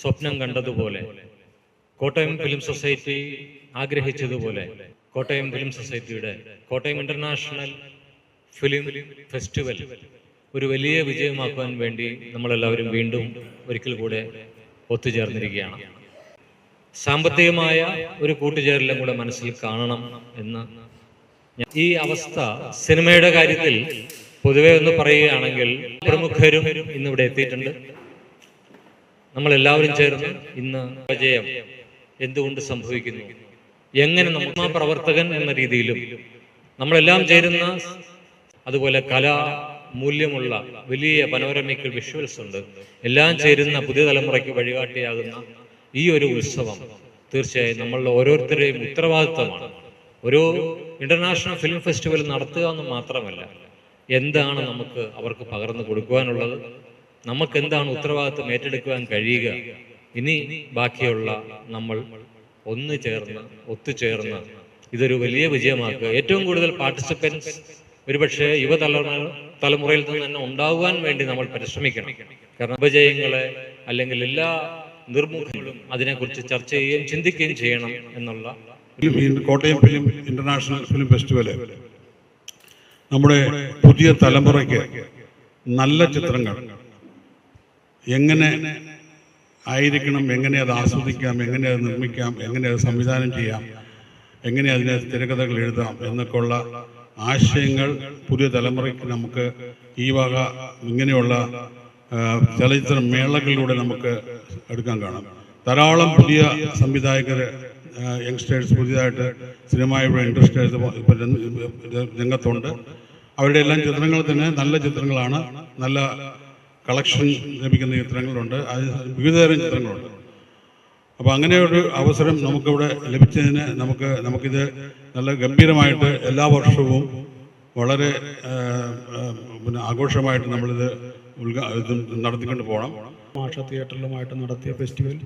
സ്വപ്നം കണ്ടതുപോലെ. Kottayam film society ആഗ്രഹിച്ചതുപോലെ. കോട്ടയം ഫിലിം സൊസൈറ്റിയുടെ കോട്ടയം ഇന്റർനാഷണൽ ഫിലിം ഫെസ്റ്റിവൽ ഒരു വലിയ വിജയമാക്കുവാൻ വേണ്ടി നമ്മളെല്ലാവരും വീണ്ടും ഒരിക്കൽ കൂടെ ഒത്തുചേർന്നിരിക്കുകയാണ്. സാമ്പത്തികമായ ഒരു കൂട്ടുചേരലും കൂടെ മനസ്സിൽ കാണണം എന്ന് ഈ അവസ്ഥ സിനിമയുടെ കാര്യത്തിൽ പൊതുവെ ഒന്ന് പറയുകയാണെങ്കിൽ പ്രമുഖരും ഇന്നിവിടെ എത്തിയിട്ടുണ്ട്. നമ്മൾ എല്ലാവരും ചേർന്ന് ഇന്ന് പരാജയം എന്തുകൊണ്ട് സംഭവിക്കുന്നു? എങ്ങനെ നമ്മുടെ പ്രവർത്തകൻ എന്ന രീതിയിലും നമ്മളെല്ലാം ചേരുന്ന അതുപോലെ കല മൂല്യമുള്ള വലിയ പനോരമിക്കൽ വിഷ്വൽസ് ഉണ്ട്. എല്ലാം ചേരുന്ന പുതിയ തലമുറയ്ക്ക് വഴികാട്ടിയാകുന്ന ഈ ഒരു ഉത്സവം തീർച്ചയായും നമ്മളുടെ ഓരോരുത്തരുടെയും ഉത്തരവാദിത്തമാണ് ഒരു ഇന്റർനാഷണൽ ഫിലിം ഫെസ്റ്റിവൽ നടത്തുക എന്ന് മാത്രമല്ല എന്താണ് നമുക്ക് അവർക്ക് പകർന്നു കൊടുക്കുവാനുള്ളത്? നമുക്ക് എന്താണ് ഉത്തരവാദിത്വം ഏറ്റെടുക്കുവാൻ കഴിയുക? ഇനി ബാക്കിയുള്ള നമ്മൾ ഒന്ന് ചേർന്ന് ഒത്തുചേർന്ന് ഇതൊരു വലിയ വിജയമാക്കുക. ഏറ്റവും കൂടുതൽ പാർട്ടിസിപ്പൻസ് ഒരുപക്ഷെ യുവതലമുറ തലമുറയിൽ നിന്ന് തന്നെ ഉണ്ടാകുവാൻ വേണ്ടി നമ്മൾ പരിശ്രമിക്കണം. കാരണം ഉപജയങ്ങളെ അല്ലെങ്കിൽ എല്ലാ നിർമുഖങ്ങളും അതിനെക്കുറിച്ച് ചർച്ച ചെയ്യുകയും ചിന്തിക്കുകയും ചെയ്യണം എന്നുള്ള Kottayam film international film festival നമ്മുടെ പുതിയ തലമുറയ്ക്ക് നല്ല ചിത്രങ്ങൾ എങ്ങനെ ആയിരിക്കണം എങ്ങനെ അത് ആസ്വദിക്കാം എങ്ങനെ അത് നിർമ്മിക്കാം എങ്ങനെ അത് സംവിധാനം ചെയ്യാം എങ്ങനെ അതിനെ തിരക്കഥകൾ എഴുതാം എന്നൊക്കെയുള്ള ആശയങ്ങൾ പുതിയ തലമുറയ്ക്ക് നമുക്ക് ഈ വക ഇങ്ങനെയുള്ള ചലച്ചിത്ര മേളകളിലൂടെ നമുക്ക് എടുക്കാൻ കാണാം. ധാരാളം പുതിയ സംവിധായകർ യങ്സ്റ്റേഴ്സ് പുതിയതായിട്ട് സിനിമയുടെ ഇൻട്രസ്റ്റേഴ്സ് രംഗത്തുണ്ട്. അവരുടെ എല്ലാം ചിത്രങ്ങൾ തന്നെ നല്ല ചിത്രങ്ങളാണ്. നല്ല കളക്ഷൻ ലഭിക്കുന്ന ചിത്രങ്ങളുണ്ട്. അത് വിവിധതരം ചിത്രങ്ങളുണ്ട്. അപ്പോൾ അങ്ങനെ ഒരു അവസരം നമുക്കിവിടെ ലഭിച്ചതിന് നമുക്ക് നമുക്കിത് നല്ല ഗംഭീരമായിട്ട് എല്ലാ വർഷവും വളരെ പിന്നെ ആഘോഷമായിട്ട് നമ്മളിത് ഉദ്ഘാ ഇത് നടത്തിക്കൊണ്ട് പോകണം. മാഷ തിയേറ്ററിലുമായിട്ട് നടത്തിയ ഫെസ്റ്റിവൽ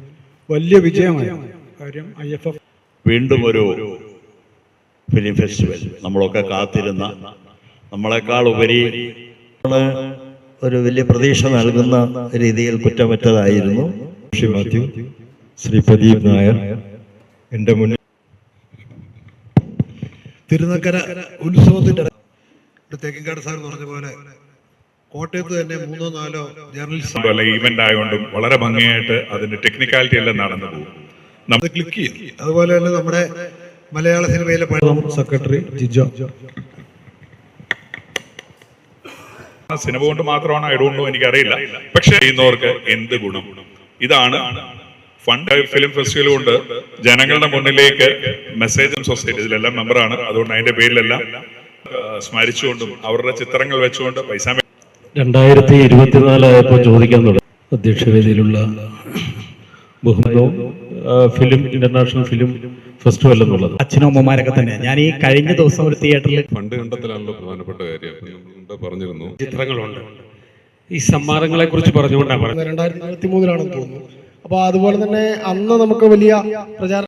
വലിയ വിജയമായി കാര്യം ഐ എഫ് എഫ്. വീണ്ടും ഒരു ഫിലിം ഫെസ്റ്റിവൽ നമ്മളൊക്കെ കാത്തിരുന്ന നമ്മളെക്കാൾ ഉപരി ഒരു വലിയ പ്രതീക്ഷ നൽകുന്ന രീതിയിൽ കുറ്റമറ്റതായിരുന്നു. ശ്രീ മാത്യു ശ്രീ പ്രദീപ് നായർ എന്റെ മുന്നിൽ. തിരുനക്കര ഉത്സവത്തിന്റെ ഇട- തേക്കിൻകാട് സാർ പറഞ്ഞ പോലെ കോട്ടയത്ത് തന്നെ മൂന്നോ നാലോ ജേർണലിസ്റ്റ് അല്ല ഈവന്റ് ആയതുകൊണ്ടും വളരെ ഭംഗിയായിട്ട് അതിന്റെ ടെക്നിക്കാലിറ്റി എല്ലാം നടന്നു പോകും. നമ്മൾ ക്ലിക്ക് ചെയ്യും. അതുപോലെ തന്നെ നമ്മുടെ മലയാള സിനിമയിലെ പഴയ സെക്രട്ടറി ജിജോ. സിനിമ കൊണ്ട് മാത്രമാണ് എനിക്ക് എനിക്കറിയില്ല. പക്ഷെ ചെയ്യുന്നവർക്ക് എന്ത് ഗുണം? ഇതാണ് ഫണ്ട് ഫിലിം ഫെസ്റ്റിവൽ കൊണ്ട് ജനങ്ങളുടെ മുന്നിലേക്ക് മെസ്സേജും സൊസൈറ്റി ഇതിലെല്ലാം മെമ്പറാണ്. അതുകൊണ്ട് അതിന്റെ പേരിലെല്ലാം സ്മരിച്ചുകൊണ്ടും അവരുടെ ചിത്രങ്ങൾ വെച്ചുകൊണ്ട് പൈസ രണ്ടായിരത്തി ഇരുപത്തിനാലായപ്പോൾ ചോദിക്കാൻ തുടങ്ങി. അധ്യക്ഷവേദിയിലുള്ള ബഹുമാനവും ഫിലിം ഇന്റർനാഷണൽ ഫിലിം ഫെസ്റ്റിവൽ എന്നുള്ളത്. അച്ഛനും അമ്മമാരൊക്കെ തന്നെ. ഞാൻ ഈ കഴിഞ്ഞ ദിവസം ഒരു തിയേറ്ററിൽ ഫണ്ട് കണ്ടെത്തലാണല്ലോ പ്രധാനപ്പെട്ട കാര്യം. പറഞ്ഞിരുന്നു. ചിത്രങ്ങളുണ്ട്. ഈ സമ്മാനങ്ങളെ കുറിച്ച് പറഞ്ഞുകൊണ്ടാണ് രണ്ടായിരത്തി ഇരുപത്തി മൂന്നിലാണെന്ന് തോന്നുന്നു. അപ്പൊ അതുപോലെ തന്നെ അന്ന് നമുക്ക് വലിയ പ്രചാര